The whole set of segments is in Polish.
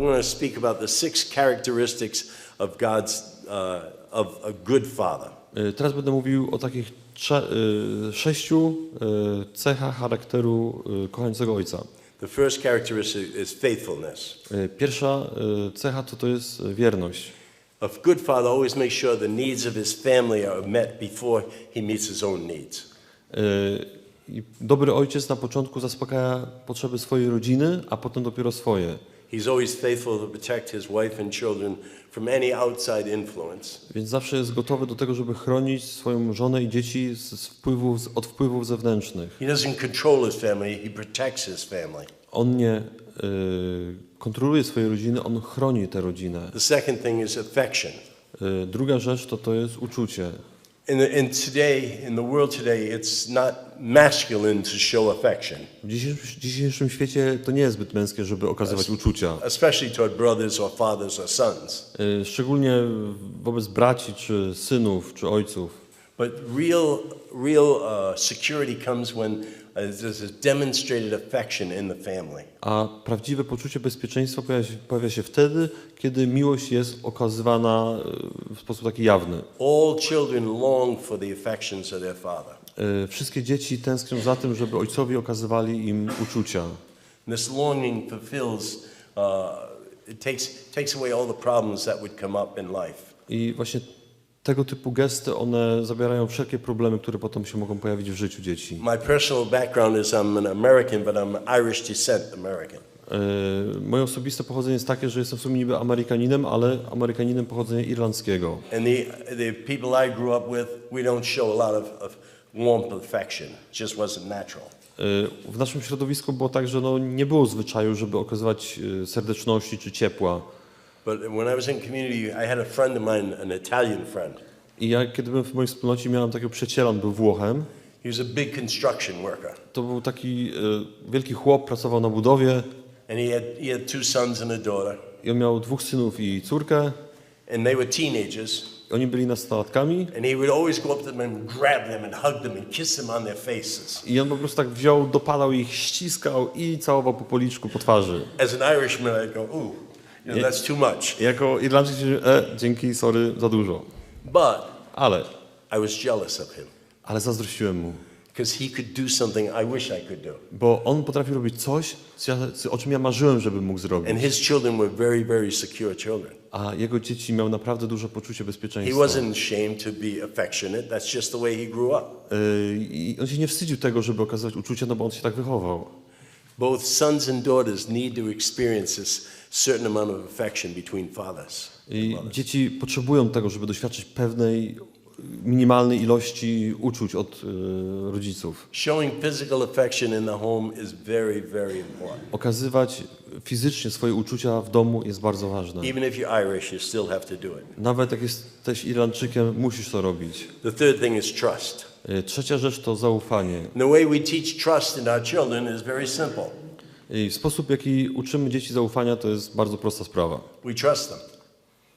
to speak about the six characteristics of God's uh, of a good father. Y, Teraz będę mówił o takich y, sześciu y, cechach charakteru kochającego ojca. The first characteristic is faithfulness. Pierwsza cecha to to jest wierność. A good father always makes sure the needs of his family are met before he meets his own needs. Dobry ojciec na początku zaspokaja potrzeby swojej rodziny, a potem dopiero swoje. He's always faithful to protect his wife and children from any outside influence. Więc zawsze jest gotowy do tego, żeby chronić swoją żonę i dzieci z, wpływów, od wpływów zewnętrznych. He doesn't control his family, he protects his family. On nie y, kontroluje swojej rodziny, on chroni tę rodzinę. The second thing is affection. Y, druga rzecz to to jest uczucie. In, the, in today, in the world today, it's not masculine to show affection, W dzisiejszym, dzisiejszym świecie to nie jest zbyt męskie, żeby okazywać uczucia. especially toward brothers or fathers or sons. Y, Szczególnie wobec braci, czy synów, czy ojców. But real, real uh, security comes when uh, there's a demonstrated affection in the family. A prawdziwe poczucie bezpieczeństwa pojawia się, pojawia się wtedy, kiedy miłość jest okazywana y, w sposób taki jawny. All children long for the affections of their father. Y, Wszystkie dzieci tęsknią za tym, żeby ojcowie okazywali im uczucia. This longing fulfills, uh, it takes, takes away all the problems that would come up in life. I właśnie tego typu gesty, one zabierają wszelkie problemy, które potem się mogą pojawić w życiu dzieci. My personal background is I'm an American, but I'm Irish descent American. Y, Moje osobiste pochodzenie jest takie, że jestem w sumie niby Amerykaninem, ale Amerykaninem pochodzenia irlandzkiego. And the, the people I grew up with, we don't show a lot of, of warmth affection. It just wasn't natural. Y, W naszym środowisku było tak, że no nie było zwyczaju, żeby okazywać y, serdeczności czy ciepła. But when I was in community, I had a friend of mine, an Italian friend. I ja, kiedy byłem w mojej wspólnocie, miałem takiego przyjaciela, on był Włochem. He was a big construction worker. To był taki y, wielki chłop, pracował na budowie And he had, he had two sons and a daughter. i on miał dwóch synów i córkę. And they were teenagers. Oni byli nastolatkami And he would always go up to them and grab them and hug them and kiss them on their faces. i on po prostu tak wziął, dopadał ich, ściskał i całował po policzku, po twarzy. As an Irishman, I'd go, ooh, know, that's too much. I jako Irlandczyk e, dzięki, sorry, za dużo. But Ale, I was jealous of him ale zazdrościłem mu, because he could do something I wish I could do. bo on potrafił robić coś, co ja, co- o czym ja marzyłem, żeby mógł zrobić. And his children were very, very secure children. A jego dzieci miał naprawdę duże poczucie He bezpieczeństwa. wasn't ashamed to be affectionate. That's just the way he grew up. Y, I on się nie wstydził tego, żeby okazywać uczucia, no bo on się tak wychował. Both sons and daughters need to experience this certain amount of affection between fathers. I dzieci potrzebują tego, żeby doświadczyć pewnej minimalnej ilości uczuć od y, rodziców. Showing physical affection in the home is very, very important. Okazywać fizycznie swoje uczucia w domu jest bardzo ważne. Even if you're Irish, you still have to do it. Nawet jak jesteś Irlandczykiem, musisz to robić. The third thing is trust. Y, Trzecia rzecz to zaufanie. The way we teach trust in our children is very simple. I sposób, w jaki uczymy dzieci zaufania, to jest bardzo prosta sprawa. We trust them.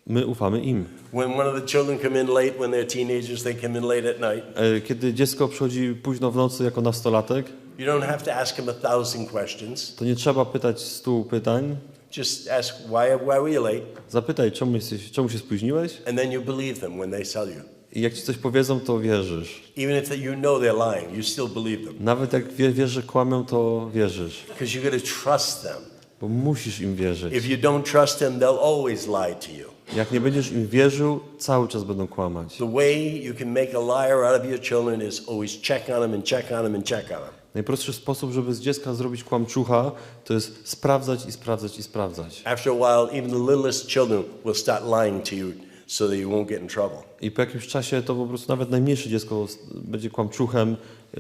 My ufamy im. When one of the children come in late, when they're teenagers, they come in late at night. Kiedy dziecko przychodzi późno w nocy jako nastolatek, You don't have to ask them a thousand questions. to nie trzeba pytać stu pytań. Just ask, why, why were you late? Zapytaj, czemu, jesteś, czemu się spóźniłeś? And then you believe them when they tell you. I jak ci coś powiedzą, to wierzysz. Even if you know they're lying, you still believe them. Nawet jak wie, wiesz, że kłamią, to wierzysz. Because to trust them. Bo musisz im wierzyć. If you don't trust them, they'll always lie to you. Jak nie będziesz im wierzył, cały czas będą kłamać. The way you can make a liar out of your children is always check on them and check on them and check on them. Najprostszy sposób, żeby z dziecka zrobić kłamczucha, to jest sprawdzać i sprawdzać i sprawdzać. After a while, even the littlest children will start lying to you so that you won't get in trouble. I po jakimś czasie to po prostu nawet najmniejsze dziecko będzie kłamczuchem, y,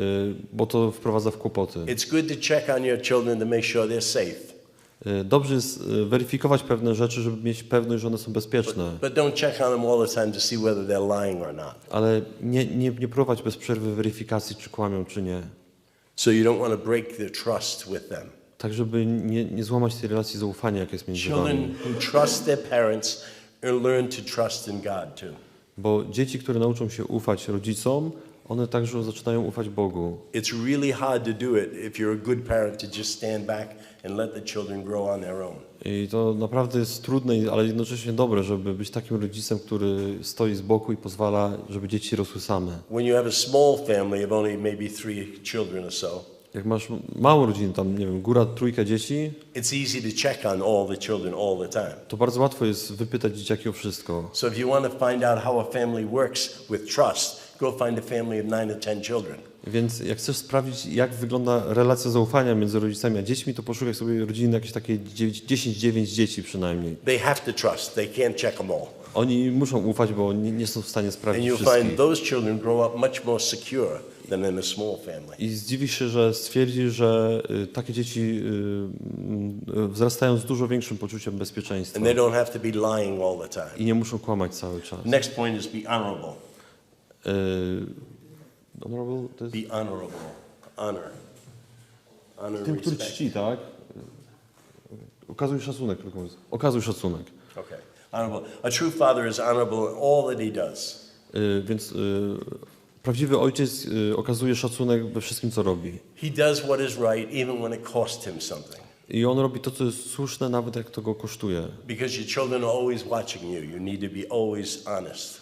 bo to wprowadza w kłopoty. It's good to check on your children to make sure they're safe. Y, Dobrze jest y, weryfikować pewne rzeczy, żeby mieć pewność, że one są bezpieczne, But don't check on them all the time to see whether they're lying or not. ale nie, nie, nie prowadź bez przerwy weryfikacji, czy kłamią, czy nie. So you don't want to break their trust with them. Tak, żeby nie, nie złamać tej relacji zaufania, jak jest między Children wami. who trust their parents learn to trust in God too. Bo dzieci, które nauczą się ufać rodzicom, one także zaczynają ufać Bogu. It's really hard to do it if you're a good parent to just stand back and let the children grow on their own. I to naprawdę jest trudne, ale jednocześnie dobre, żeby być takim rodzicem, który stoi z boku i pozwala, żeby dzieci rosły same. When you have a small family of only maybe three children or so, Jak masz małą rodzinę, tam nie wiem, góra trójka dzieci, it's easy to check on all the children all the time. to bardzo łatwo jest wypytać dzieciaki o wszystko. So if you want to find out how a family works with trust, go find a family of nine or ten children. Więc jak chcesz sprawdzić, jak wygląda relacja zaufania między rodzicami a dziećmi, to poszukaj sobie rodziny jakieś takie 10-9 dzieci przynajmniej. They have to trust. They can't check them all. Oni muszą ufać, bo nie, nie są w stanie And sprawdzić you'll find wszystkich. those children grow up much more secure than in a small family. I zdziwisz się, że stwierdzi, że y, takie dzieci y, y, wzrastają z dużo większym poczuciem bezpieczeństwa And they don't have to be lying all the time. i nie muszą kłamać cały czas. Next point is be honorable. Y, Honorable to jest Be honorable. Honor. Honor tym, który respect. czci, tak? Okazuj szacunek, mówiąc. Okazuj szacunek. Okay. Honorable. A true father is honorable in all that he does. Y, Więc y, prawdziwy ojciec y, okazuje szacunek we wszystkim, co robi. He does what is right even when it costs him something. I on robi to, co jest słuszne, nawet jak to go kosztuje. Because your children are always watching you. You need to be always honest.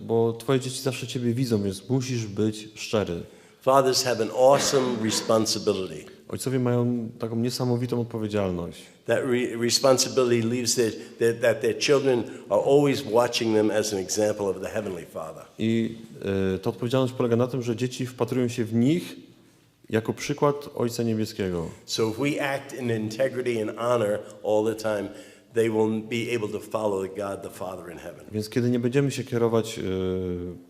Bo twoje dzieci zawsze ciebie widzą, więc musisz być szczery. Fathers have an awesome responsibility. Ojcowie mają taką niesamowitą odpowiedzialność. That re- responsibility leaves their, that, that their children are always watching them as an example of the Heavenly Father. I y, ta odpowiedzialność polega na tym, że dzieci wpatrują się w nich jako przykład Ojca Niebieskiego. So if we act in integrity and honor all the time, they will be able to follow God the Father in heaven. Więc kiedy nie będziemy się kierować y,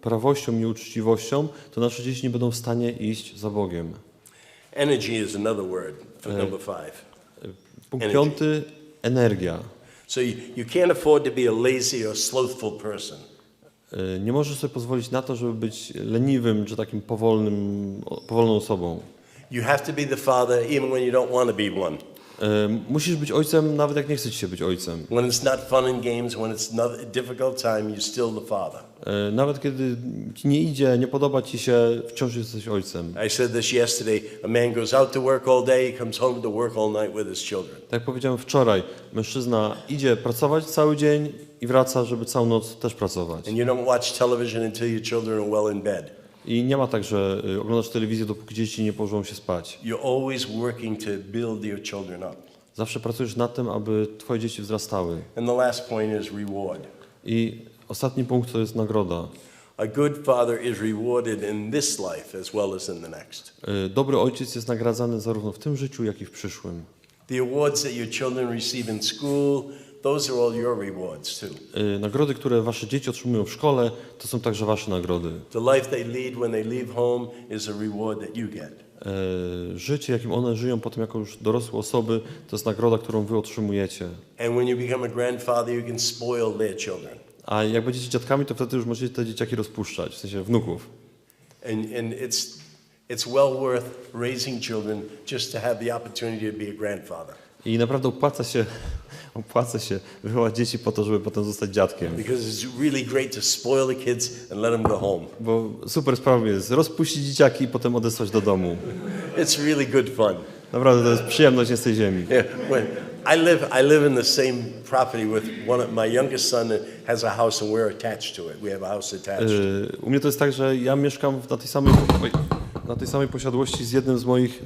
prawością i uczciwością, to nasze dzieci nie będą w stanie iść za Bogiem. Energy is another word for number five. Punkt Energy. piąty, energia. So you, you can't afford to be a lazy or slothful person. Y, Nie możesz sobie pozwolić na to, żeby być leniwym czy takim powolnym, o- powolną osobą. You have to be the father even when you don't want to be one. Musisz być ojcem, nawet jak nie chcesz się być ojcem. When it's not fun and games, when it's not a difficult time, you're still the father. Y, Nawet kiedy ci nie idzie, nie podoba ci się, wciąż jesteś ojcem. I said this yesterday. A man goes out to work all day, comes home to work all night with his children. Tak powiedziałem wczoraj, mężczyzna idzie pracować cały dzień i wraca, żeby całą noc też pracować. And you don't watch television until your children are well in bed. I nie ma tak, że y, oglądasz telewizję, dopóki dzieci nie położą się spać. You're always working to build your children up. Zawsze pracujesz nad tym, aby twoje dzieci wzrastały. And the last point is reward. I ostatni punkt to jest nagroda. A good father is rewarded in this life as well as in the next. Y, Dobry ojciec jest nagradzany zarówno w tym życiu, jak i w przyszłym. The awards that your children receive in school, those are all your rewards too. Y, Nagrody, które wasze dzieci otrzymują w szkole, to są także wasze nagrody. The life they lead when they leave home is a reward that you get. Y, Życie, jakim one żyją potem jako już dorosłe osoby, to jest nagroda, którą wy otrzymujecie. And when you become a grandfather, you can spoil their children. A jak będziecie dziadkami, to wtedy już możecie te dzieciaki rozpuszczać, w sensie wnuków. And, and it's, it's well worth raising children just to have the opportunity to be a grandfather. I naprawdę opłaca się, opłaca się wychować dzieci po to, żeby potem zostać dziadkiem. Because it's really great to spoil the kids and let them go home. Bo super sprawą jest rozpuścić dzieciaki i potem odesłać do domu. It's really good fun. Naprawdę to jest przyjemność nie z tej ziemi. Yeah, when I live, I live in the same property with one of my youngest son has a house and we're attached to it. We have a house attached. Y, U mnie to jest tak, że ja mieszkam na tej samej, oj, na tej samej posiadłości z jednym z moich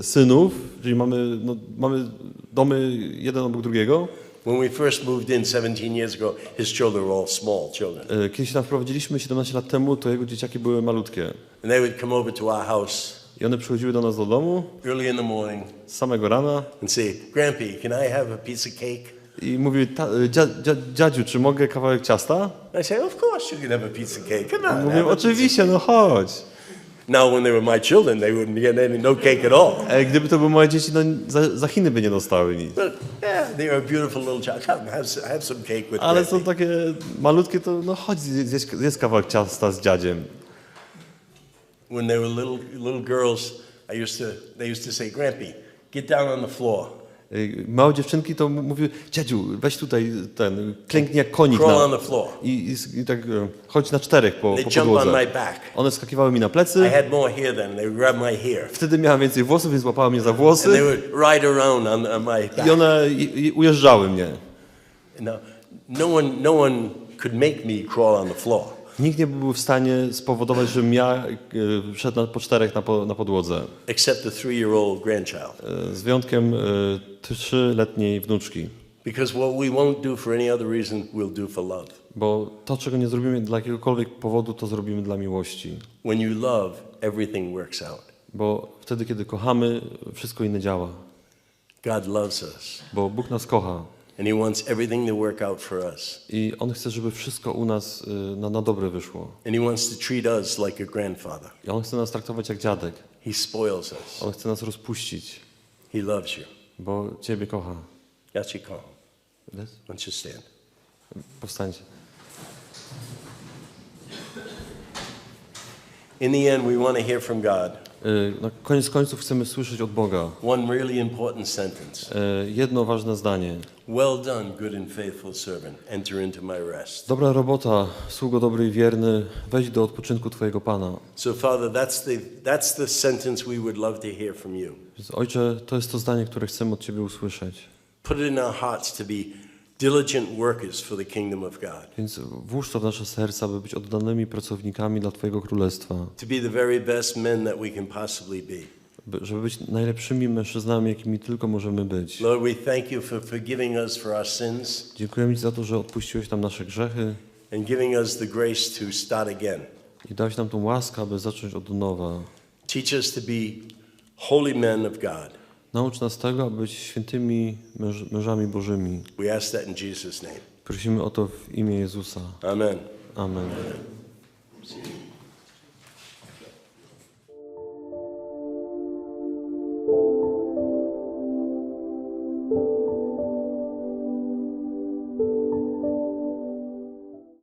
y, synów, czyli mamy, no, mamy domy jeden obok drugiego. When we first moved in 17 years ago, his children were all small children. Y, Kiedy się tam wprowadziliśmy 17 lat temu, to jego dzieciaki były malutkie. And they would come over to our house I one przychodziły do nas do domu early in the morning samego rana and say, Grampy, can I have a piece of cake? i mówiły, "Ta- y, dzia, dzia, dziadziu, czy mogę kawałek ciasta? I say, of course you can have a piece of cake. Come on. Of oczywiście, no chodź. Now, when they were my children, they wouldn't get any, no cake at all. E, Gdyby to były moje dzieci, no za, za Chiny by nie dostały nic. But yeah, they are a beautiful little child. Come, have, s- have some cake with Ale są takie malutkie, to no chodź, zjedz, zjedz kawałek ciasta z dziadziem. When they were little little girls, I used to they used to say, Grampy, get down on the floor małe dziewczynki to mówiły, dziadziu, weź tutaj ten, klęknij jak konik Crawl na, i, i, i tak e, chodź na czterech po, po podłodze. One skakiwały mi na I plecy, had more hair than they would grab my hair. wtedy miałem więcej włosów, więc łapały mnie za włosy i one i, i ujeżdżały mnie. No, no one, no one could make me crawl on the floor. Nikt nie był w stanie spowodować, żebym ja e, szedł na, po czterech na, po, na podłodze. except the three-year-old grandchild. E, Z wyjątkiem e, trzyletniej wnuczki. Because what we won't do for any other reason, we'll do for love. Bo to, czego nie zrobimy dla jakiegokolwiek powodu, to zrobimy dla miłości. When you love, everything works out. Bo wtedy, kiedy kochamy, wszystko inne działa. God loves us, Bo Bóg nas kocha and He wants everything to work out for us. i On chce, żeby wszystko u nas y, na, na dobre wyszło. And He wants to treat us like a grandfather. I On chce nas traktować jak dziadek. He spoils us. On chce nas rozpuścić, He loves you. bo Ciebie kocha. Your call. Yes? Why don't you stand? Powstańcie. In the end, we want to hear from God. Y, Na koniec końców chcemy słyszeć od Boga One really important sentence. y, jedno ważne zdanie. Well done, good and faithful servant. Enter into my rest. Dobra robota, sługo dobry i wierny, wejdź do odpoczynku Twojego Pana. So, Father, that's the, that's the sentence we would love to hear from you. Ojcze, to jest to zdanie, które chcemy od Ciebie usłyszeć. Put it in our hearts to be diligent workers for the kingdom of God, Więc włóż to w nasze serca, by być oddanymi pracownikami dla Twojego Królestwa. to be the very best men that we can possibly be. by- żeby być najlepszymi mężczyznami, jakimi tylko możemy być. Lord, we thank you for forgiving us for our sins Dziękujemy Ci za to, że odpuściłeś nam nasze grzechy and giving us the grace to start again. i dałeś nam tą łaskę, aby zacząć od nowa. Teach us to be holy men of God. Naucz nas tego, aby być świętymi męż, mężami Bożymi. We ask that in Jesus' name. Prosimy o to w imię Jezusa. Amen. Amen.